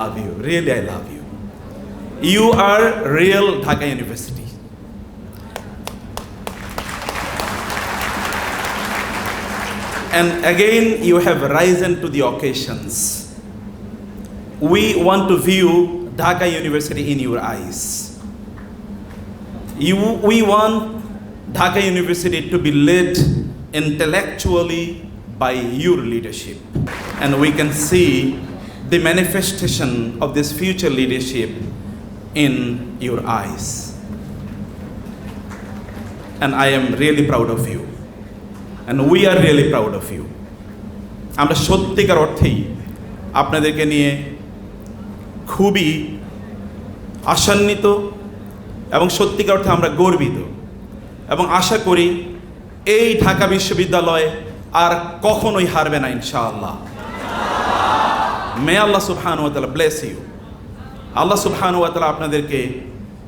love you. Really, I love you. You are real Dhaka University. And again, you have risen to the occasions. We want to view Dhaka University in your eyes. You, we want Dhaka University to be led intellectually by your leadership. And we can see the manifestation of this future leadership in your eyes. And I am really proud of you. And we are really proud of you. আমরা সত্যিকার অর্থেই আপনাদেরকে নিয়ে খুবই আশান্বিত এবং সত্যিকার অর্থে আমরা গর্বিত এবং আশা করি এই ঢাকা বিশ্ববিদ্যালয় আর কখনোই হারবে না ইনশাআল্লাহ মে আল্লাহ সুবহান ওয়াতালা ব্লেস ইউ আল্লাহ সুবহান ওয়াতালা আপনাদেরকে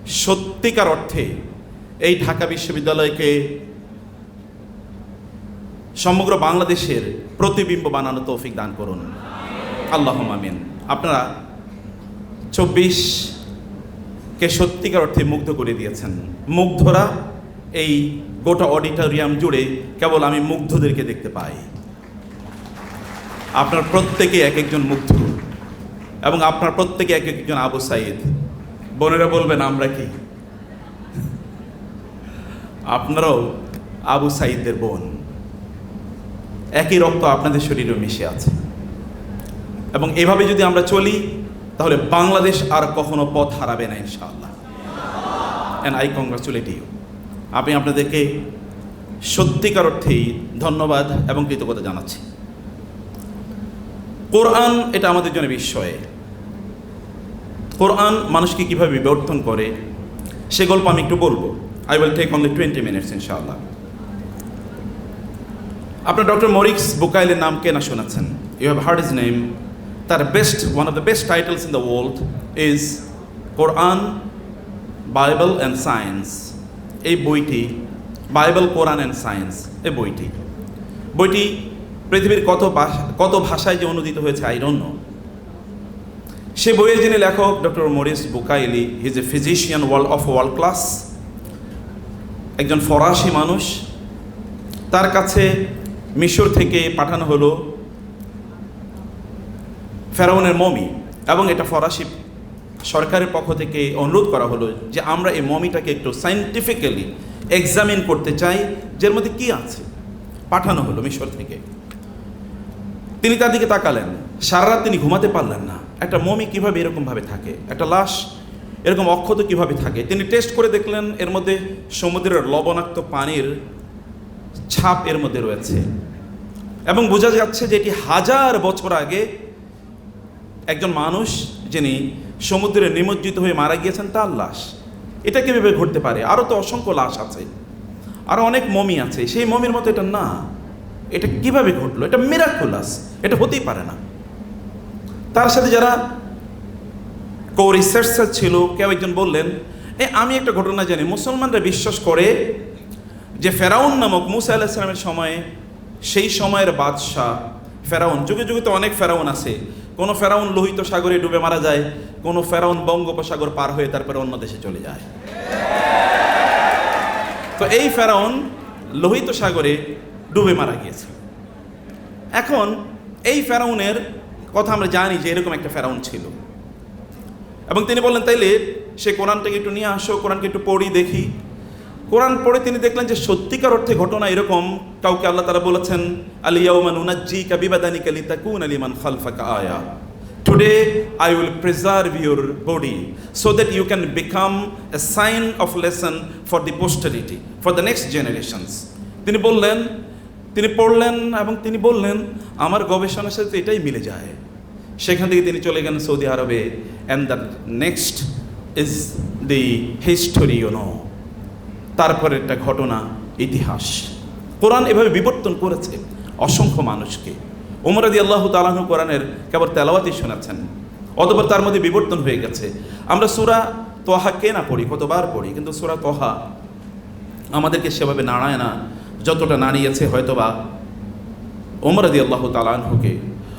সত্যিকার অর্থে এই ঢাকা বিশ্ববিদ্যালয়কে সমগ্র বাংলাদেশের প্রতিবিম্ব বানানো তৌফিক দান করুন। আল্লাহ আমিন। আপনারা চব্বিশকে সত্যিকার অর্থে মুগ্ধ করে দিয়েছেন। মুগ্ধরা এই গোটা অডিটোরিয়াম জুড়ে কেবল আমি মুগ্ধদেরকে দেখতে পাই। আপনার প্রত্যেকে এক একজন মুগ্ধ। এবং আপনার প্রত্যেকে এক একজন আবু সাইদ। বোনেরা বলবেন, আমরা কি? আপনারাও আবু সাইদদের বোন। একই রক্ত আপনাদের শরীরেও মিশে আছে। এবং এভাবে যদি আমরা চলি, তাহলে বাংলাদেশ আর কখনো পথ হারাবে না, ইনশাআল্লাহ। অ্যান্ড আই কংগ্রাচুলেট ইউ আমি আপনাদেরকে সত্যিকার অর্থেই ধন্যবাদ এবং কৃতজ্ঞতা জানাচ্ছি। কোরআন এটা আমাদের জন্য বিস্ময়ে। কোরআন মানুষকে কীভাবে বিবর্তন করে, সে গল্প আমি একটু বলব। I will take only twenty minutes ইনশাআল্লাহ। আপনার ডক্টর মরিক্স বুকাইলের নাম কে না শোনাচ্ছেন? You have heard his name তার best one of the best titles in the world is Quran Bible and science এই বইটি বাইবেল কোরআন অ্যান্ড সায়েন্স এই বইটি। বইটি পৃথিবীর কত কত ভাষায় যে অনুদিত হয়েছে আই ডোন্ট নো সে বইয়ের যিনি লেখক doctor Maurice Bucaille his a physician world of world class একজন ফরাসি মানুষ। তার কাছে মিশর থেকে পাঠানো হলো ফেরাউনের মমি, এবং এটা ফরাসি সরকারের পক্ষ থেকে অনুরোধ করা হলো যে আমরা এই মমিটাকে একটু সাইন্টিফিক্যালি এক্সামিন করতে চাই, যের মধ্যে কি আছে। পাঠানো হলো মিশর থেকে। তিনি তার দিকে তাকালেন। সারা রাত তিনি ঘুমাতে পারলেন না। একটা মমি কীভাবে এরকমভাবে থাকে? একটা লাশ এরকম অক্ষত কীভাবে থাকে? তিনি টেস্ট করে দেখলেন, এর মধ্যে সমুদ্রের লবণাক্ত পানির ছাপ এর মধ্যে রয়েছে। এবং বোঝা যাচ্ছে যে এটি হাজার বছর আগে একজন মানুষ যিনি সমুদ্রে নিমজ্জিত হয়ে মারা গিয়েছেন, তার লাশ। এটা কীভাবে ঘটতে পারে? আরও তো অসংখ্য লাশ আছে। আরও অনেক মমি আছে। সেই মমির মতো এটা না। এটা কীভাবে ঘটলো? এটা মিরাকুলাস এটা হতেই পারে না। তার সাথে যারা কো রিসার্চার ছিল, কেউ একজন বললেন, এ, আমি একটা ঘটনা জানি। মুসলমানরা বিশ্বাস করে যে ফেরাউন নামক মুসা আল্লাহ ইসলামের সময়ে, সেই সময়ের বাদশাহ ফেরাউন। যুগে যুগে তো অনেক ফেরাউন আছে। কোনো ফেরাউন লোহিত সাগরে ডুবে মারা যায়, কোনো ফেরাউন বঙ্গোপসাগর পার হয়ে তারপরে অন্য দেশে চলে যায়। তো এই ফেরাউন লোহিত সাগরে ডুবে মারা গিয়েছে। এখন এই ফেরাউনের কথা আমরা জানি যে এরকম একটা ফেরাউন ছিল। এবং তিনি বললেন, তাইলে সে কোরআনটাকে একটু নিয়ে আসো, কোরআনকে একটু পড়ি দেখি। কোরআন পড়ে তিনি দেখলেন যে সত্যিকার অর্থে ঘটনা এরকম। কাউকে আল্লাহ তারা বলেছেন আলিয়াউমান উনাজ্জি কাবিবাদানি কালি তাকুন আলিমান খালফাকা আয়া। Today I will preserve your body so that you can become a sign of lesson for the posterity for the next generations তিনি বললেন তিনি পড়লেন এবং তিনি বললেন, আমার গবেষণার সাথে এটাই মিলে যায়। সেখান থেকে তিনি চলে গেলেন সৌদি আরবে। And the next is the history you know তারপরে একটা ঘটনা, ইতিহাস। কোরআন এভাবে বিবর্তন করেছে অসংখ্য মানুষকে। উমরাদি আল্লাহ তালাহু কোরআনের কেবল তেলাওয়াতি শোনাচ্ছেন, অতপর তার মধ্যে বিবর্তন হয়ে গেছে। আমরা সুরা তোহা কে না পড়ি, কতবার পড়ি, কিন্তু সুরা তোহা আমাদেরকে সেভাবে নাড়ায় না। যতটা নাড়িয়েছে হয়তোবা ওমরাদি আল্লাহ তালাহুকে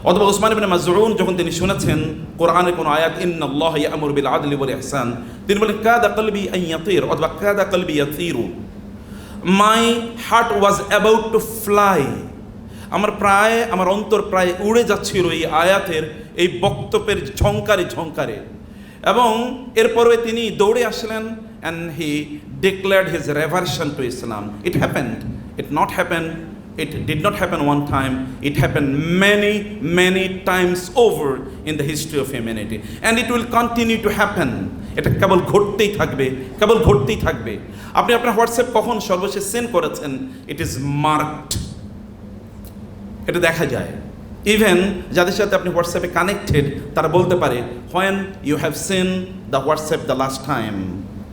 অথবা ওসমান ইবনে মাজউন যখন তিনি শুনেছেন, কোরআনের কোন আয়াত ইন ইন্নাল্লাহ ইয়ামুরু বিল আদলি ওয়াল ইহসান তিনি বলেন, কাদা কলবি আন ইয়াতির অথবা, কাদা কলবি ইয়াতিরু my heart was about to fly আমার প্রায়, আমার অন্তর প্রায় উড়ে যাচ্ছিল এই আয়াতের, এই বক্তব্যের ঝংকারে ঝংকারে এবং এরপরে তিনি দৌড়ে আসলেন and he declared his reversion to Islam it happened it not happen it did not happen one time. It happened many many times over in the history of humanity. And it will continue to happen. এটা কেবল ঘটতেই থাকবে, কেবল ঘটতেই থাকবে। আপনি আপনার WhatsApp কখন সর্বশেষ send করেছেন? ইট ইজ মার্কড এটা দেখা যায়। ইভেন যাদের সাথে আপনি হোয়াটসঅ্যাপে কানেক্টেড তারা বলতে পারে when you have seen the WhatsApp the last time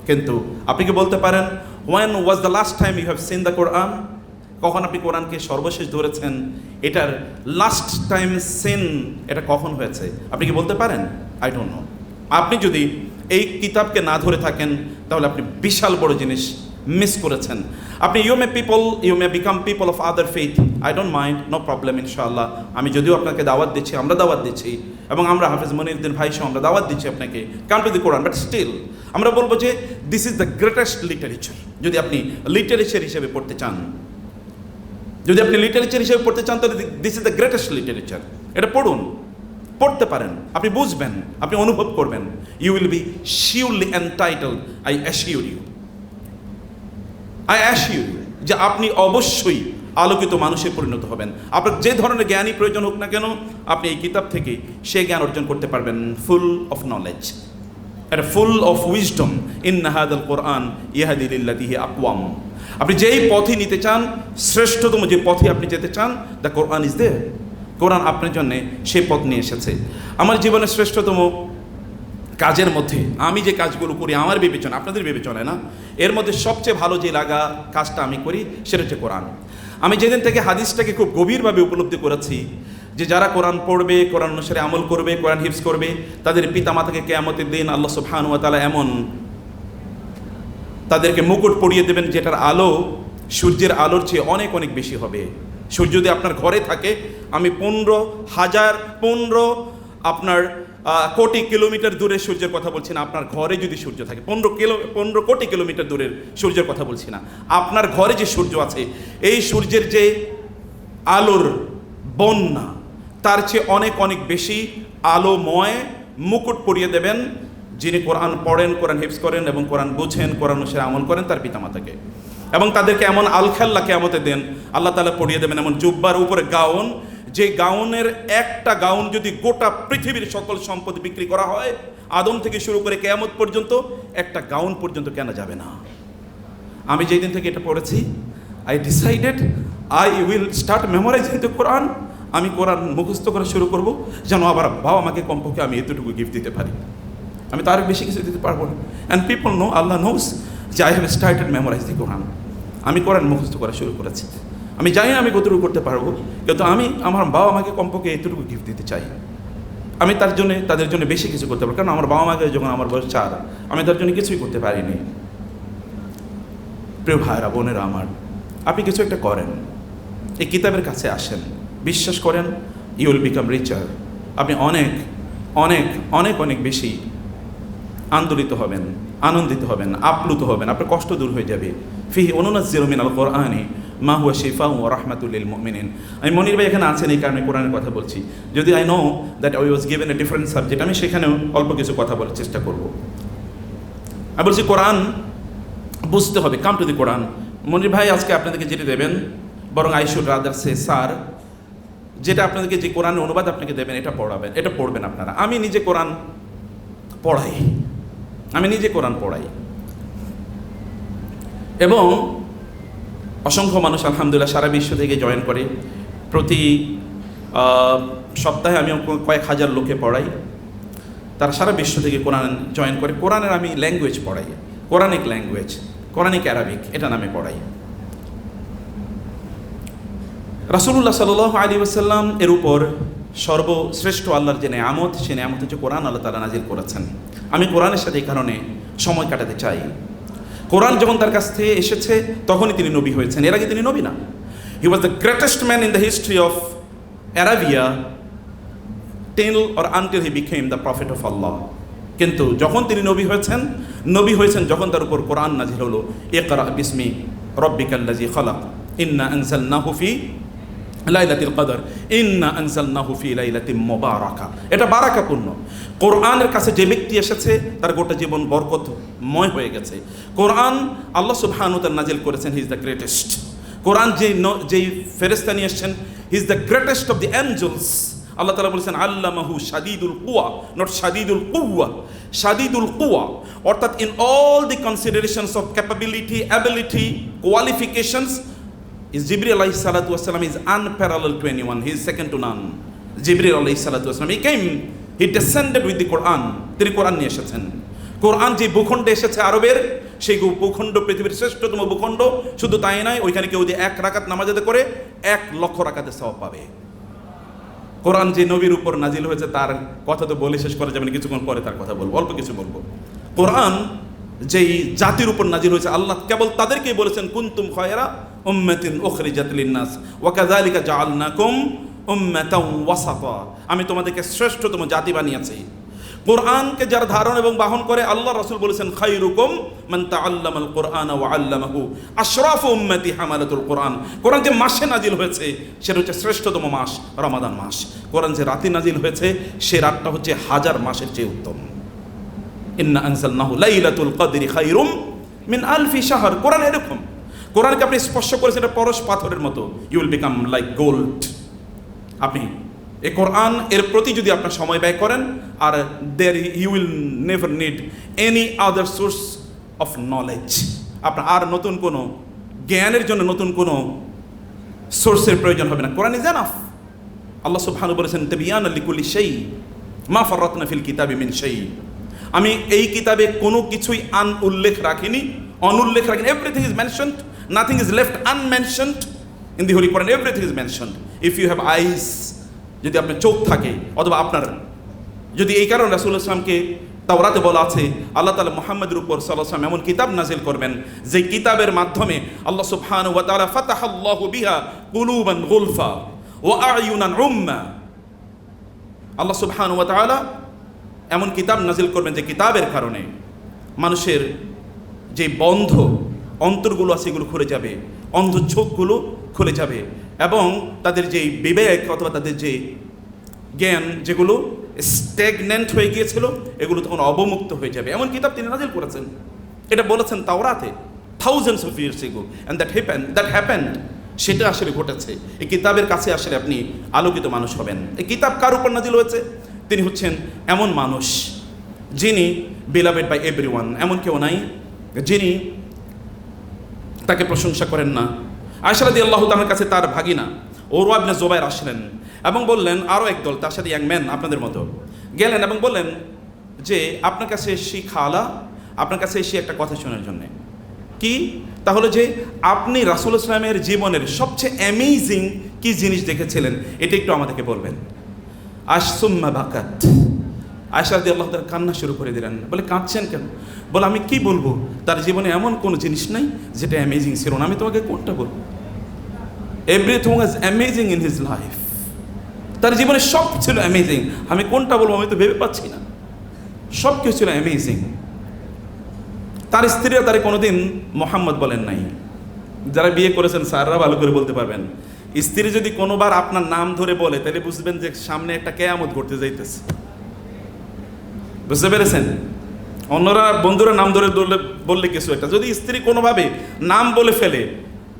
কিন্তু আপনি কি বলতে পারেন when was the last time you have seen the Quran কখন আপনি কোরআনকে সর্বশেষ ধরেছেন? এটার লাস্ট টাইম সিন এটা কখন হয়েছে? আপনি কি বলতে পারেন? আই ডোন্ট নো আপনি যদি এই কিতাবকে না ধরে থাকেন, তাহলে আপনি বিশাল বড় জিনিস মিস করেছেন। আপনি you may people you may become people of other faith I don't mind no problem ইনশাআল্লাহ। আমি যদিও আপনাকে দাওয়াত দিচ্ছি, আমরা দাওয়াত দিচ্ছি, এবং আমরা হাফিজ মনিরুদ্দিন ভাই সহ আমরা দাওয়াত দিচ্ছি আপনাকে। Come to the Quran but still আমরা বলব যে this is the greatest literature যদি আপনি লিটারেচার হিসেবে পড়তে চান, যদি আপনি লিটারেচার হিসেবে পড়তে চান, তাহলে this is the greatest literature এটা পড়ুন, পড়তে পারেন, আপনি বুঝবেন, আপনি অনুভব করবেন। You will be surely entitle I assure you I assure you যে আপনি অবশ্যই আলোকিত মানুষে পরিণত হবেন। আপনার যে ধরনের জ্ঞানই প্রয়োজন হোক না কেন, আপনি এই কিতাব থেকে সে জ্ঞান অর্জন করতে পারবেন ফুল অফ নলেজ এটা ফুল অফ উইজডম ইন নাহাদ কোরআন ইহাদিল্লাদিহি আকওয়াম আপনি যেই পথে নিতে চান, শ্রেষ্ঠতম যে পথে আপনি যেতে চান দ্য কোরআন ইজ দে কোরআন আপনার জন্য সেই পথ নিয়ে এসেছে। আমার জীবনের শ্রেষ্ঠতম কাজের মধ্যে, আমি যে কাজগুলো করি, আমার বিবেচনা, আপনাদের বিবেচনায় না? এর মধ্যে সবচেয়ে ভালো যে লাগা কাজটা আমি করি, সেটা হচ্ছে কোরআন আমি যেদিন থেকে হাদিসটাকে খুব গভীরভাবে উপলব্ধি করেছি যে যারা কোরআন পড়বে, কোরআন অনুসারে আমল করবে, কোরআন হিফস করবে, তাদের পিতামাতাকে কেয়ামতের দিন আল্লাহ সুবহানুয়া তালা এমন তাদেরকে মুকুট পরিয়ে দেবেন যেটার আলো সূর্যের আলোর চেয়ে অনেক অনেক বেশি হবে। সূর্য যদি আপনার ঘরে থাকে, আমি পনেরো হাজার, পনেরো আপনার কোটি কিলোমিটার দূরে সূর্যের কথা বলছি না, আপনার ঘরে যদি সূর্য থাকে, পনেরো কিলো, পনেরো কোটি কিলোমিটার দূরের সূর্যের কথা বলছি না। আপনার ঘরে যে সূর্য আছে, এই সূর্যের যে আলোর বন্যা তার চেয়ে অনেক অনেক বেশি আলোময় মুকুট পরিয়ে দেবেন যিনি কোরআন পড়েন, কোরআন হিফস করেন এবং কোরআন বুঝেন, কোরআন অনুসারে আমল করেন তার পিতামাতাকে। এবং তাদেরকে এমন আলখাল্লা কেমতে দেন আল্লাহ তালা পড়িয়ে দেবেন এমন জুব্বার উপরে গাউন, যে গাউনের একটা গাউন যদি গোটা পৃথিবীর সকল সম্পদ বিক্রি করা হয়, আদম থেকে শুরু করে কেয়ামত পর্যন্ত একটা গাউন পর্যন্ত কেনা যাবে না। আমি যেই দিন থেকে এটা পড়েছি I decided I will start memorizing the Quran আমি কোরআন মুখস্থ করা শুরু করব যেন আবার বাবা আমাকে কমপক্ষে আমি এতটুকু গিফট দিতে পারি। আমি তার বেশি কিছু দিতে পারব না। And people know Allah knows যে I have started memorize the Quran আমি কোরআন মুখস্থ করা শুরু করেছি। আমি জানি আমি কতটুকু করতে পারব, কিন্তু আমি আমার বাবা মাকে কমপক্ষে এতটুকু গিফট দিতে চাই। আমি তার জন্য, তাদের জন্য বেশি কিছু করতে পারব, কারণ আমার বাবা মাকে যখন আমার বয়স চার, আমি তার জন্য কিছুই করতে পারিনি। প্রিয় ভাইরা বোনেরা আমার, আপনি কিছু একটা করেন। এই কিতাবের কাছে আসেন। বিশ্বাস করেন ইউ উইল বিকাম রিচার আপনি অনেক অনেক অনেক অনেক বেশি আন্দোলিত হবেন, আনন্দিত হবেন, আপ্লুত হবেন। আপনার কষ্ট দূর হয়ে যাবে। ফিহি অনুনাজির মিন আল কোরআনি, মা হুয়া শিফা ও রহমাতুল্লিল মুমিনিন। আমি মনির ভাই এখানে আছেন এই কারণে কোরআনের কথা বলছি। যদি I know that I was given a different subject আমি সেখানেও অল্প কিছু কথা বলার চেষ্টা করব। আমি বলছি, কোরআন বুঝতে হবে। কাম টু দি কোরআন মনির ভাই, আজকে আপনাদেরকে যেটা দেবেন, বরং আই রাদার সে স্যার যেটা আপনাদেরকে যে কোরআনের অনুবাদ আপনাকে দেবেন, এটা পড়াবেন, এটা পড়বেন আপনারা। আমি নিজে কোরআন পড়াই। আমি নিজে কোরআন পড়াই। এবং অসংখ্য মানুষ আলহামদুলিল্লাহ সারা বিশ্ব থেকে জয়েন করে। প্রতি সপ্তাহে আমি কয়েক হাজার লোকে পড়াই। তারা সারা বিশ্ব থেকে কোরআন জয়েন করে। কোরআনের আমি ল্যাঙ্গুয়েজ পড়াই। কোরআনিক ল্যাঙ্গুয়েজ কোরআনিক অ্যারাবিক এটা নামে পড়াই। রাসুল্লাহ সাল আলী ওসাল্লাম এর উপর সর্বশ্রেষ্ঠ আল্লাহর যে নেয়ামত, সে নেয়ামত হচ্ছে কোরআন আল্লাহ তালা নাজির করেছেন। আমি কোরআনের সাথে এই কারণে সময় কাটাতে চাই। কোরআন যখন তার কাছ থেকে এসেছে, তখনই তিনি নবী হয়েছেন। এর আগে তিনি নবী না। He was the greatest man in the history of Arabia tell or until he became the prophet of Allah কিন্তু যখন তিনি নবী হয়েছেন নবী হয়েছেন যখন তার উপর কোরআন নাজিল হলো। ইকরা বিসমি রব্বিকাল্লাজি খলাক। ইন্না আনজালনাহু ফি লাইলাতুল কদর। ইন্না আনজালনাহু ফি লাইলাতিন মুবারাকা। এটা বারাকাপূর্ণ। কোরআনের কাছে যে ব্যক্তি এসেছে, তার গোটা জীবন বরকতময় হয়ে গেছে। কোরআন আল্লাহ সুবহানাহু তাআলা নাজিল করেছেন, হি ইজ দ্য গ্রেটেস্ট। কোরআন যে যেই ফেরেস্তা নিয়ে এসছেন, he is the greatest of the angels আল্লাহ তালা বলেছেন, আল্লামাহু শাদিদুল কুয়া নট শাদিদুল কুয়া শাদিদুল কুয়া অর্থাৎ in all the considerations of capability ability qualifications is Jibril alayhi salatu wasalam is unparalleled to anyone. He is second to none. Jibril alayhi salatu wasalam. He came, he descended with the Quran. তিনি কোরআন নিয়ে এসেছেন কোরআন যে ভূখণ্ডে এসেছে আরবের সেই ভূখণ্ড পৃথিবীর শ্রেষ্ঠতম ভূখণ্ড শুধু তাই নয় ওইখানে কেউ যদি এক রাকাত নামাজাতে করে এক লক্ষ রাকাতে সওয়াব পাবে কোরআন যে নবীর উপর নাজিল হয়েছে তার কথা তো বলে শেষ করা যাবে না কিছুক্ষণ পরে তার কথা বলব অল্প কিছু বলব কোরআন যেই জাতির উপর নাজিল হয়েছে আল্লাহ কেবল তাদেরকেই বলেছেন কুন্তুম খয়রা উম্মাতিন উখরিজাত লিন্নাস। ওয়া কাযালিকা জাআলনাকুম উম্মাতাও ওয়াসাতা। আমি তোমাদেরকে শ্রেষ্ঠতম জাতি বানিয়েছি। কোরআনকে যারা ধারণ এবং বাহন করে আল্লাহ রসুল বলেছেন, খায়রুকুম মান তাআল্লামাল কোরআন ওয়া আল্লামাহু আশরাফু উম্মতি হামালাতুল কোরআন। কোরআন যে মাসে নাজিল হয়েছে, সেটা হচ্ছে শ্রেষ্ঠতম মাস, রমাদান মাস। কোরআন যে রাতে নাজিল হয়েছে, সে রাতটা হচ্ছে হাজার মাসের চেয়ে উত্তম। ইন্না আনসালনাহু লাইলাতুল কদরি খায়রুম মিন আলফি শাহর। কোরআন এরকম। কোরআনকে আপনি স্পর্শ করেছেন এটা পরশ পাথরের মতো you will become like gold আপনি এ কোরআন এর প্রতি যদি আপনার সময় ব্যয় করেন, আর there you will never need any other source of knowledge আপনার আর নতুন কোনো জ্ঞানের জন্য নতুন কোনো সোর্সের প্রয়োজন হবে না। কোরআন ইজ এনাফ আল্লাহ সুবহানাহু বলেছেন, তাবিয়ান লিকুল্লি সেই মা ফাররাতনা ফিল কিতাবি মিন সেই আমি এই কিতাবে কোনো কিছুই আন উল্লেখ রাখিনি, অনুল্লেখ রাখিনি everything is mentioned nothing is left unmentioned in the holy Quran everything is mentioned if you have eyes যদি আপনার চোখ থাকে, অথবা আপনার, যদি এই কারণে রাসুল ইসলামকে তাওরাতে বলা আছে, আল্লাহ তালা মোহাম্মদের উপর সাল্লাম এমন কিতাব নাজিল করবেন, যে কিতাবের মাধ্যমে আল্লাহ সুবহান ওয়া তাআলা ফাতাহাল্লাহু বিহা কুলুবান গুলফা ওয়া আয়ুনান উম্মা। আল্লাহ সুবহান ওয়া তাআলা এমন কিতাব নাজিল করবেন যে কিতাবের কারণে মানুষের যে বন্ধ অন্তরগুলো আছে, এগুলো খুলে যাবে। অন্ধ চোখগুলো খুলে যাবে। এবং তাদের যে বিবেক অথবা তাদের যে জ্ঞান, যেগুলো স্ট্যাগনেন্ট হয়ে গিয়েছিল, এগুলো তখন অবমুক্ত হয়ে যাবে। এমন কিতাব তিনি নাজিল করেছেন। এটা বলেছেন তাওরাতে। Thousands of years ago and that happen that happen সেটা আসলে ঘটেছে। এই কিতাবের কাছে আসলে আপনি আলোকিত মানুষ হবেন। এই কিতাব কার উপর নাজিল হয়েছে? তিনি হচ্ছেন এমন মানুষ যিনি বিলাভেড বাই এভরি ওয়ান এমন কেউ নাই যিনি তাকে প্রশংসা করেন না। আয়সারাদি আল্লাহ তালার কাছে তার ভাগিনা ওরু আবনে জোবাইর আসলেন এবং বললেন আরও একদল তার সাথে ইয়াং ম্যান আপনাদের মতো। গেলেন এবং বললেন যে, আপনার কাছে এসি খালা, আপনার কাছে এসে একটা কথা শোনার জন্যে। কি? তাহলে যে আপনি রাসুল ইসলামের জীবনের সবচেয়ে অ্যামেজিং কি জিনিস দেখেছিলেন, এটা একটু আমাদেরকে বলবেন। আসমা বাকাত। আয়সারদি আল্লাহ তার কান্না শুরু করে দিলেন। বলে, কাঁদছেন কেন? বলে, আমি কি বলব? তার জীবনে এমন কোনো জিনিস নাই যেটা অ্যামেজিং ছিল না। আমি তোমাকে কোনটা বলব? Everything was amazing in his life তার জীবনে সব ছিল অ্যামেজিং আমি কোনটা বলব আমি তো ভেবে পাচ্ছি না। সব কিছু ছিল অ্যামেজিং তার স্ত্রীরা তারে কোনোদিন মোহাম্মদ বলেন নাই। যারা বিয়ে করেছেন, স্যাররা ভালো করে বলতে পারবেন। স্ত্রী যদি কোনোবার আপনার নাম ধরে বলে, তাহলে বুঝবেন যে সামনে একটা কেয়ামত ঘটতে যাইতেছে। বুঝতে পেরেছেন? অন্যরা বন্ধুরা নাম ধরে ধরলে বললে কিছু একটা। যদি স্ত্রী কোনোভাবে নাম বলে ফেলে,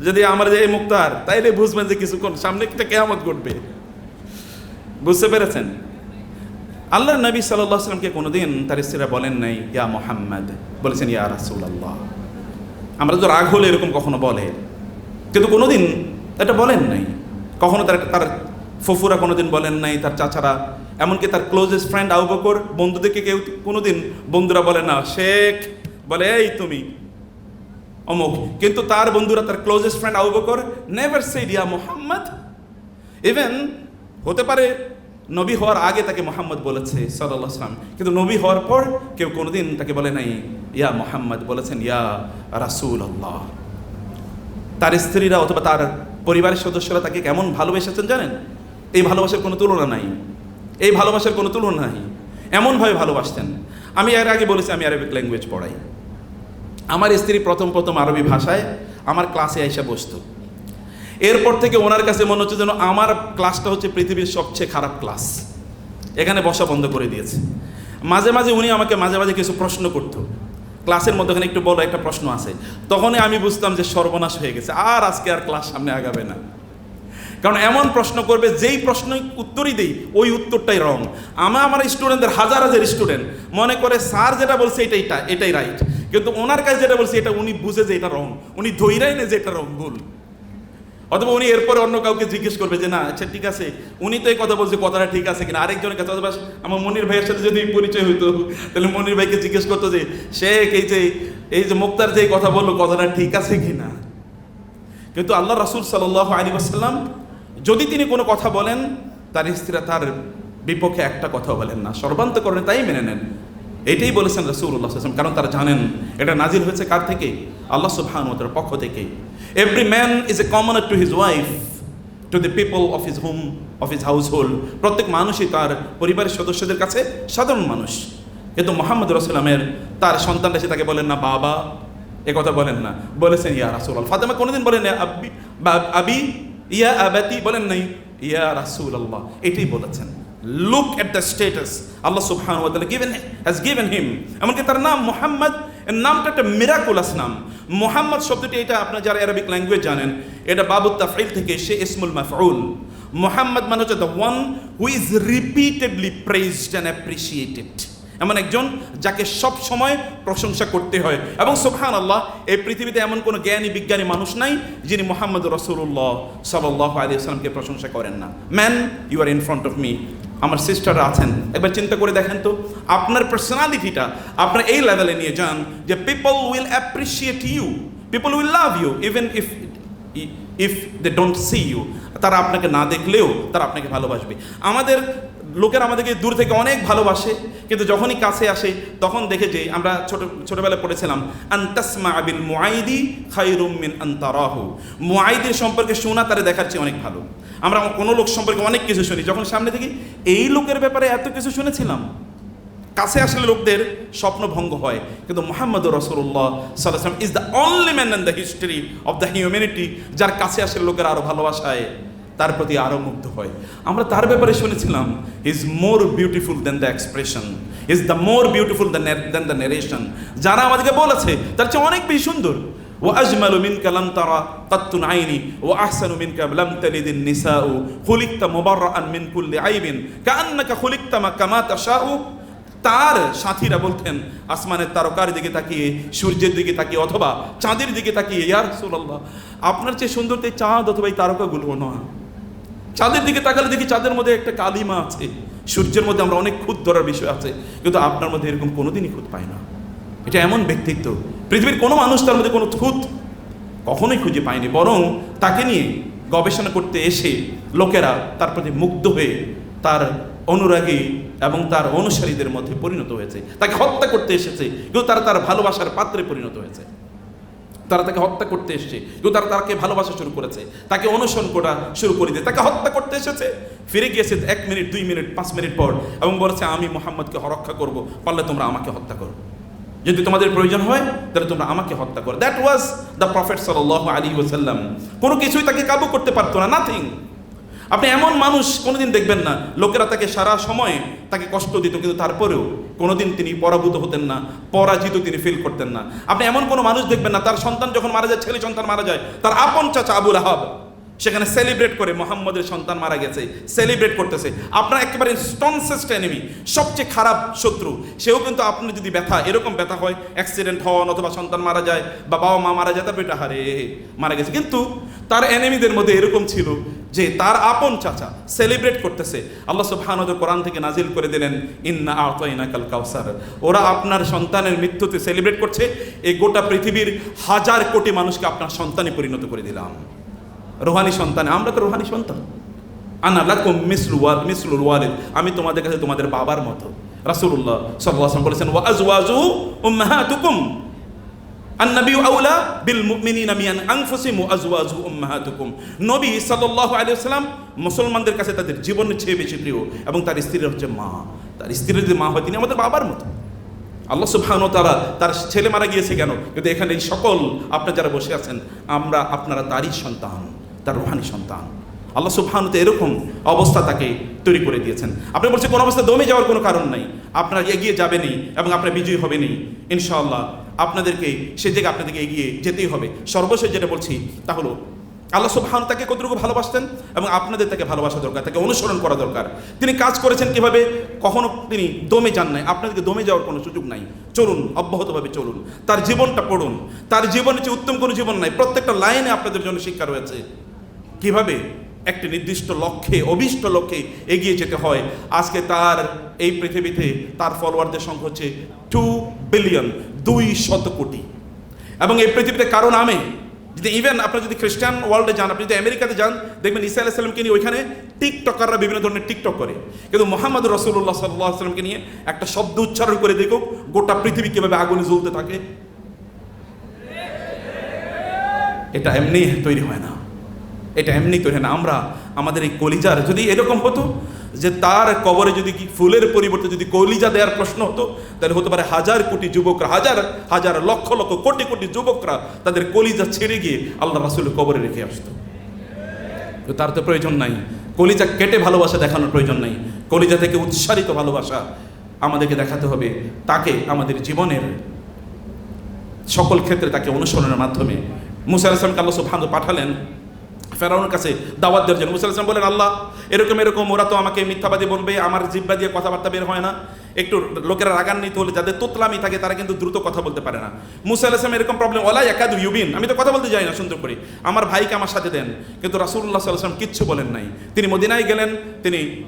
যদি আমার যে এই মুক্তার, তাইলে বুঝবেন যে কিছুক্ষণ সামনে একটা কেয়ামত ঘটবে। বুঝতে পেরেছেন? আল্লাহ নবী সাল্লাহ সাল্লামকে কোনোদিন তার স্ত্রীরা বলেন নাই, ইয়া মোহাম্মদ। বলেছেন, ইয়া রাসুল আল্লাহ আমরা তো রাগ হলে এরকম কখনো বলে। কিন্তু কোনোদিন এটা বলেন নাই। কখনো তার তার ফুফুরা কোনোদিন বলেন নাই, তার চাচারা এমনকি তার ক্লোজেস্ট ফ্রেন্ড আবু বকর বন্ধুদেরকে কেউ কোনোদিন বন্ধুরা বলে না, শেখ, বলে, এই তুমি, অমুক। কিন্তু তার বন্ধুরা, তার closest friend Abu Bakr never said ইয়া মোহাম্মদ। ইভেন হতে পারে নবী হওয়ার আগে তাকে মোহাম্মদ বলেছে সাল্লাহ আসলাম কিন্তু নবী হওয়ার পর কেউ কোনোদিন তাকে বলে নাই, ইয়া মোহাম্মদ, বলেছেন, ইয়া রাসুল আল্লাহ তার স্ত্রীরা অথবা তার পরিবারের সদস্যরা তাকে কেমন ভালোবেসেছেন জানেন? এই ভালোবাসার কোনো তুলনা নাই। এই ভালোবাসার কোনো তুলনা নাই। এমনভাবে ভালোবাসতেন। আমি এর আগে বলেছি আমি আরবিক ল্যাঙ্গুয়েজ পড়াই। আমার স্ত্রী প্রথম প্রথম আরবি ভাষায় আমার ক্লাসে এসে বসতো। এরপর থেকে ওনার কাছে মনে হচ্ছে যেন আমার ক্লাসটা হচ্ছে পৃথিবীর সবচেয়ে খারাপ ক্লাস এখানে বসা বন্ধ করে দিয়েছে। মাঝে মাঝে উনি আমাকে মাঝে মাঝে কিছু প্রশ্ন করতো। ক্লাসের মধ্যে একটু বড় একটা প্রশ্ন আছে। তখনই আমি বুঝতাম যে সর্বনাশ হয়ে গেছে। আর আজকে আর ক্লাস সামনে আগাবে না। কারণ এমন প্রশ্ন করবে, যেই প্রশ্ন উত্তরই দেই, ওই উত্তরটাই রং আমার আমার স্টুডেন্টদের হাজার হাজার স্টুডেন্ট মনে করে, স্যার যেটা বলছে এটাই এটাই রাইট কিন্তু ওনার কাছে যেটা বলছে এটা উনি বুঝে যে এটা রং উনি ধৈরাই না যে এটা রং ভুল। অথবা উনি এরপরে অন্য কাউকে জিজ্ঞেস করবে যে, না আচ্ছা ঠিক আছে। উনি তো এই কথা বলছে, কথাটা ঠিক আছে কিনা। আরেকজনের কাছে, অথবা আমার মনির ভাইয়ের সাথে যদি পরিচয় হইতো, তাহলে মনির ভাইকে জিজ্ঞেস করতো যে শেখ এই যে এই যে মুক্তার যে কথা বলল, কথাটা ঠিক আছে কিনা? কিন্তু আল্লাহ রাসুল সাল্লাহ আলী আসাল্লাম যদি তিনি কোনো কথা বলেন, তার স্ত্রীরা তার বিপক্ষে একটা কথা বলেন না। সর্বান্তকরণে তাই মেনে নেন। এটাই বলেছেন রসুল্লাহ আসলাম কারণ তারা জানেন এটা নাজিল হয়েছে কার থেকে? আল্লাহ সুবহানুতার পক্ষ থেকে। Every man is a common to his wife to the people of his home of his household প্রত্যেক মানুষই তার পরিবারের সদস্যদের কাছে সাধারণ মানুষ। কিন্তু মোহাম্মদ রসুলামের তার সন্তান এসে তাকে বলেন, না, বাবা। এ কথা বলেন না। বলেছেন, ইয়া রাসুল ফাতেমা কোনোদিন বলেন না আব্বি, বা, আবি ইয়া আবাতি, বলেন নাই, ইয়া রাসুল আল্লাহ এটাই বলেছেন। লুক এট দ্য স্টেটাস আল্লাহ সুবহানাহু ওয়া তাআলা গিভেন হ্যাজ গিভেন হিম এমনকি তার নাম মোহাম্মদ, এর নামটা একটা মিরাকুলাস নাম। মোহাম্মদ শব্দটি এটা আপনার যারা অ্যারাবিক ল্যাঙ্গুয়েজ জানেন, এটা বাবু তাফিল থেকে সে ইসমুল মাফউল। মোহাম্মদ মানে হচ্ছে the one who is repeatedly praised and appreciated এমন একজন যাকে সব সময় প্রশংসা করতে হয়। এবং সুবহান আল্লাহ এই পৃথিবীতে এমন কোনো জ্ঞানী, বিজ্ঞানী মানুষ নাই যিনি মোহাম্মদ রসুল্লাহ সাল্লাহ আলী আসলামকে প্রশংসা করেন না। Man, you are in front of me. আমার সিস্টাররা আছেন। একবার চিন্তা করে দেখেন তো, আপনার পার্সোনালিটিটা আপনার এই লেভেলে নিয়ে যান যে people will appreciate you people will love you even if if they don't see you তারা আপনাকে না দেখলেও তারা আপনাকে ভালোবাসবে। আমাদের লোকেরা আমাদেরকে দূর থেকে অনেক ভালোবাসে, কিন্তু যখনই কাছে আসে, তখন দেখে যে আমরা ছোট, ছোটবেলায় পড়েছিলাম আন্তাসমা আবিল মুআইদি খাইরুম মিন আন্তারাহু মুআইদের সম্পর্কে শোনা তারা দেখার চেয়ে অনেক ভালো। আমরা কোনো লোক সম্পর্কে অনেক কিছু শুনি। যখন সামনে থেকে এই লোকের ব্যাপারে এত কিছু শুনেছিলাম? কাছে আসলে লোকদের স্বপ্ন ভঙ্গ হয়। কিন্তু মোহাম্মদ রসুল্লাহ সাল্লাম is the only man in the history of the humanity যার কাছে আসলে লোকের আরও ভালোবাসায়। তার প্রতি আরো মুগ্ধ হয় আমরা তার ব্যাপারে শুনেছিলাম is more beautiful than the expression is the more beautiful than the narration যারা আমাদেরকে বলেছে তার চেয়ে অনেক বেশি সুন্দর وأجمل منك لم ترى قط عيني وأحسن منك لم تلد النساء خلقت مبرأ من كل عيب كأنك خلقت كما تشاء তার সাথীরা বলতেন আসমানের তারকার দিকে তাকিয়ে সূর্যের দিকে তাকিয়ে অথবা চাঁদের দিকে তাকিয়ে ইয়ার রাসূলুল্লাহ আপনার চেয়ে সুন্দর তো এই চাঁদ অথবা এই তারকাগুলো না চাঁদের দিকে তাকালে দেখি চাঁদের মধ্যে একটা কালিমা আছে। সূর্যের মধ্যে আমরা অনেক খুদ ধরার বিষয় আছে, কিন্তু আপনার মধ্যে এরকম কোনোদিনই খুদ পাই না। এটা এমন ব্যক্তিত্ব। পৃথিবীর কোনো মানুষ তার মধ্যে কোনো খুদ কখনোই খুঁজে পায়নি, বরং তাকে নিয়ে গবেষণা করতে এসে লোকেরা তার প্রতি মুগ্ধ হয়ে তার অনুরাগী এবং তার অনুসারীদের মধ্যে পরিণত হয়েছে। তাকে হত্যা করতে এসেছে, কিন্তু তারা তার ভালোবাসার পাত্রে পরিণত হয়েছে। তারা তাকে হত্যা করতে এসছে। কিন্তু তারা তাকে ভালোবাসা শুরু করেছে। তাকে অনুসরণ করা শুরু করে দিয়ে তাকে হত্যা করতে এসেছে। ফিরে গিয়েছে এক মিনিট, দুই মিনিট, পাঁচ মিনিট পর এবং বলেছে, আমি মোহাম্মদকে রক্ষা করব, পারলে তোমরা আমাকে হত্যা করো। যদি তোমাদের প্রয়োজন হয়, তাহলে তোমরা আমাকে হত্যা করো। দ্যাট ওয়াজ দ্য প্রফেট সাল আলী ওসাল্লাম কোনো কিছুই তাকে কাবু করতে পারতো না নাথিং আপনি এমন মানুষ কোনোদিন দেখবেন না। লোকেরা তাকে সারা সময় তাকে কষ্ট দিত, কিন্তু তারপরেও কোনোদিন তিনি পরাভূত হতেন না, পরাজিত তিনি ফিল করতেন না। আপনি এমন কোনো মানুষ দেখবেন না, তার সন্তান যখন মারা যায়, ছেলে সন্তান মারা যায়, তার আপন চাচা আবুল আহাব, সেখানে সেলিব্রেট করে মোহাম্মদের সন্তান মারা গেছে সেলিব্রেট করতেছে। আপনার একেবারে স্টনসেস্ট এনিমি সবচেয়ে খারাপ শত্রু। সেও কিন্তু আপনার যদি ব্যথা, এরকম ব্যথা হয় অ্যাক্সিডেন্ট হন অথবা সন্তান মারা যায় বা বাবা মা মারা যায় তার বেটা হারে মারা গেছে। কিন্তু তার এনিমিদের মধ্যে এরকম ছিল যে তার আপন চাচা সেলিব্রেট করতেছে। আল্লাহ সুবহানাহু কোরআন থেকে নাজিল করে দিলেন, ইন্না আতাইনা কাল কাউসার ওরা আপনার সন্তানের মৃত্যুতে সেলিব্রেট করছে। এই গোটা পৃথিবীর হাজার কোটি মানুষকে আপনার সন্তানে পরিণত করে দিলাম। রোহানি সন্তান, আমরা তো রোহানি সন্তান। আনা লাকুম মিসলু ওয়াল মিসলুল ওয়ালিদ, আমি তোমাদের কাছে তোমাদের বাবার মতো। রাসূলুল্লাহ সাল্লাল্লাহু আলাইহি বলেছেন, ওয়া আজওয়াজু উম্মাহাতুকুম। আন্নবী আউলা বিল মুমিনিনা মিয়ান আনফুসিহিম ওয়া আজওয়াজুহুম উম্মাহাতুকুম নবী সাল্লাল্লাহু আলাইহি মুসলমানদের কাছে তাদের জীবনের চেয়ে বেশি প্রিয় এবং তার স্ত্রীর হচ্ছে মা। তার স্ত্রীর যদি মা হয়, তিনি আমাদের বাবার মতো। আল্লাহ সুবহান তারা তার ছেলে মারা গিয়েছে কেন? কিন্তু এখানে এই সকল আপনারা যারা বসে আছেন, আমরা আপনারা তারই সন্তান, তার রোহানি সন্তান। আল্লাহ সুবহানুতে এরকম অবস্থা তাকে তৈরি করে দিয়েছেন। আপনি বলছেন, কোন অবস্থা দমে যাওয়ার কোনো কারণ নাই। আপনারা এগিয়ে যাবেনই এবং আপনার বিজয়ী হবেনই। ইনশাআল্লাহ আপনাদেরকে, সে জায়গায় আপনাদেরকে এগিয়ে যেতেই হবে। সর্বশেষ যেটা বলছি তা হলো, আল্লাহ সুবহান তাকে কতটুকু ভালোবাসতেন এবং আপনাদের তাকে ভালোবাসা দরকার, তাকে অনুসরণ করা দরকার। তিনি কাজ করেছেন কীভাবে? কখনো তিনি দমে যান নাই। আপনাদেরকে দমে যাওয়ার কোনো সুযোগ নাই। চলুন, অব্যাহতভাবে চলুন। তার জীবনটা পড়ুন। তার জীবনের চেয়ে উত্তম কোনো জীবন নাই। প্রত্যেকটা লাইনে আপনাদের জন্য শিক্ষা রয়েছে। কীভাবে? একটি নির্দিষ্ট লক্ষ্যে, অভিষ্ট লক্ষ্যে এগিয়ে যেতে হয়। আজকে তার এই পৃথিবীতে তার ফলোয়ারদের সংখ্যা হচ্ছে টু বিলিয়ন দুই শত কোটি। এবং এই পৃথিবীতে কারও নামে যদি ইভেন আপনি যদি খ্রিস্টান ওয়ার্ল্ডে যান, আপনি যদি আমেরিকাতে যান, দেখবেন ইসা আলাইসাল্লামকে নিয়ে ওইখানে টিকটকাররা বিভিন্ন ধরনের টিকটক করে। কিন্তু মোহাম্মদ রসুল্লাহ সাল্লাহ সাল্লামকে নিয়ে একটা শব্দ উচ্চারণ করে দেখুক, গোটা পৃথিবী কীভাবে আগুনে জ্বলতে থাকে। এটা এমনি তৈরি হয় না। এটা এমনি তৈরি হয় না, আমরা আমাদের এই কলিজার যদি এরকম হতো যে তার কবরে যদি কি ফুলের পরিবর্তে যদি কলিজা দেওয়ার প্রশ্ন হতো, তাহলে হতে পারে হাজার কোটি যুবকরা, হাজার হাজার লক্ষ লক্ষ কোটি কোটি যুবকরা তাদের কলিজা ছেড়ে গিয়ে আল্লাহ রাসুলের কবরে রেখে আসতো। তো তার তো প্রয়োজন নাই। কলিজা কেটে ভালোবাসা দেখানোর প্রয়োজন নাই। কলিজা থেকে উৎসারিত ভালোবাসা আমাদেরকে দেখাতে হবে। তাকে আমাদের জীবনের সকল ক্ষেত্রে তাকে অনুসরণের মাধ্যমে। মুসা আলাইসলামকে আল্লাহ সুবহান পাঠালেন ফেরাউনের কাছে দাওয়াত দেওয়ার জন্য। মুসা বলেন, আল্লাহ, এরকম এরকম ওরা তো আমাকে মিথ্যাবাদী বলবে, আমার জিব্বা দিয়ে কথাবার্তা বের হয় না। একটু লোকেরা রাগান্বিত হলে যাদের তোতলামি থাকে তারা কিন্তু দ্রুত কথা বলতে পারে না। মুসা আলাইসলাম এরকম প্রবলেম ওলা একাদু ইউবিন? আমি তো কথা বলতে যাই না, সুন্দর করে। আমার ভাইকে আমার সাথে দেন। কিন্তু রাসুল্লাহ সাল্লাম কিচ্ছু বলেন নাই। তিনি মদিনায় গেলেন, তিনি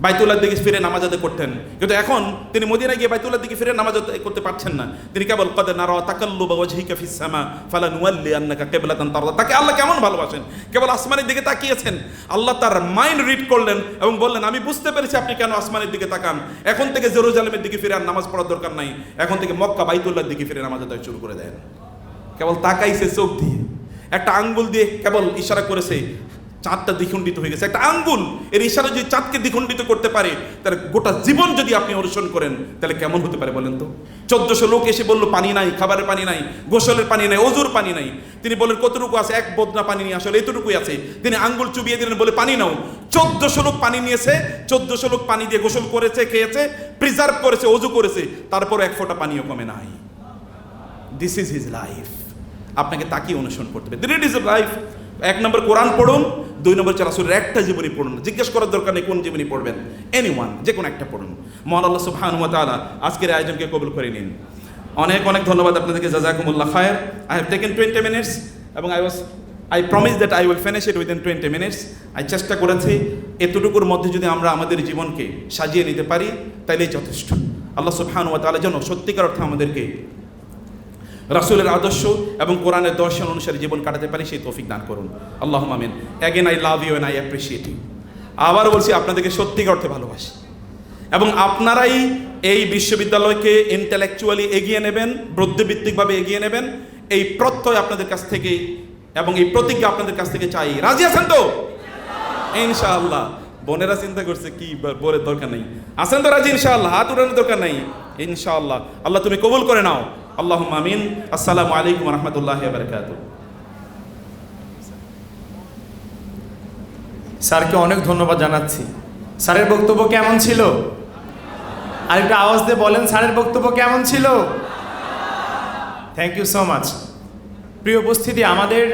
বাইতুল্লার দিকে ফিরে নামাজ আদায় করতেন। কিন্তু এখন তিনি মদিনায় গিয়ে বাইতুল্লার দিকে ফিরে নামাজ করতে পারছেন না। তিনি কেবল, কদে নারা তাকাল্লু বা ওয়াজহিকা ফিস সামা, ফালা নুয়াল্লি আন্নাকা কিবলাতান তারদা। তাকে আল্লাহ কেমন ভালোবাসেন? কেবল আসমানের দিকে তাকিয়েছেন। আল্লাহ তার মাইন্ড রিড করলেন এবং বললেন, আমি বুঝতে পেরেছি আপনি কেন আসমানের দিকে তাকান। এখন থেকে জেরুজালেমের দিকে ফিরে আর নামাজ পড়ার দরকার নাই। এখন থেকে মক্কা বাইতুল্লার দিকে ফিরে নামাজ আদায় শুরু করে দেন। কেবল তাকাইছে চোখ দিয়ে। একটা আঙ্গুল দিয়ে কেবল ইশারা করেছে চাঁদটা দ্বিখণ্ডিত হয়ে গেছে। একটা আঙ্গুল, এর ইশারা যদি চাঁদকে দ্বিখণ্ডিত করতে পারে, তাহলে গোটা জীবন যদি আপনি অনুসরণ করেন, তাহলে কেমন হতে পারে বলেন তো? চোদ্দশো লোক এসে বলল, পানি নাই, খাবারের পানি নাই, গোসলের পানি নাই, অজুর পানি নাই। তিনি বললেন, কতটুকু আছে? এক বদনা পানি নিয়ে আসলে এতটুকুই আছে। তিনি আঙ্গুল চুবিয়ে দিলেন, বলে, পানি নাও। চোদ্দশো লোক পানি নিয়েছে, চোদ্দশো লোক পানি দিয়ে গোসল করেছে, খেয়েছে প্রিজার্ভ করেছে, অজু করেছে, তারপর এক ফোঁটা পানিও কমে নাই। দিস ইজ হিজ লাইফ আপনাকে তাকিয়ে অনুসরণ করতে হবে। দিট ইজ লাইফ এক নম্বর কোরআন পড়ুন দুই নম্বর চালাসুরের একটা জীবনী পড়ুন। জিজ্ঞেস করার দরকার নেই কোন জীবনী পড়বেন। এনি ওয়ান যে কোনো একটা পড়ুন। মহান আল্লাহ সুবহান তাআলা আজকের আয়োজনকে কবুল করে নিন। অনেক অনেক ধন্যবাদ আপনাদেরকে জাজাকুমুল্লাহ খায়ের। I have taken twenty minutes এবং I was I promise that I will finish it within twenty minutes আমি চেষ্টা করেছি এতটুকুর মধ্যে যদি আমরা আমাদের জীবনকে সাজিয়ে নিতে পারি, তাইলেই যথেষ্ট। আল্লাহ সুবহান ওয়া তাআলা যেন সত্যিকার অর্থে আমাদেরকে রাসুলের আদর্শ এবং কোরআনের দর্শন অনুসারে জীবন কাটাতে পারি, সেই তৌফিক দান করুন। আল্লাহ মামিন again I love you and I appreciate you আবার বলছি, আপনাদেরকে সত্যিকার অর্থে ভালোবাসি। এবং আপনারাই এই বিশ্ববিদ্যালয়কে ইন্টেলেকচুয়ালি এগিয়ে নেবেন, বুদ্ধিভিত্তিকভাবে এগিয়ে নেবেন, এই প্রত্যয় আপনাদের কাছ থেকে এবং এই প্রতিজ্ঞা আপনাদের কাছ থেকে চাই। রাজি আছেন তো? ইনশাআল্লাহ। বোনেরা চিন্তা করছে, কি বলে দরকার নেই। আছেন তো রাজি ইনশাআল্লাহ? হাত উড়ানোর দরকার নেই। ইনশাআল্লাহ। আল্লাহ তুমি কবুল করে নাও। আল্লাহ আমিন। আসসালামু আলাইকুম রহমতুল্লাহ বারকাত স্যারকে অনেক ধন্যবাদ জানাচ্ছি। স্যারের বক্তব্য কেমন ছিল? আর একটু আওয়াজ দিয়ে বলেন, স্যারের বক্তব্য কেমন ছিল? থ্যাংক ইউ সো মাচ প্রিয় উপস্থিতি, আমাদের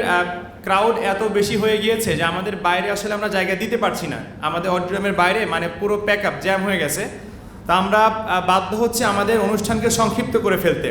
ক্রাউড এত বেশি হয়ে গিয়েছে যে আমাদের বাইরে আসলে আমরা জায়গা দিতে পারছি না। আমাদের অডিটোরিয়ামের বাইরে মানে পুরো প্যাক আপ জ্যাম হয়ে গেছে। তা আমরা বাধ্য হচ্ছে আমাদের অনুষ্ঠানকে সংক্ষিপ্ত করে ফেলতে।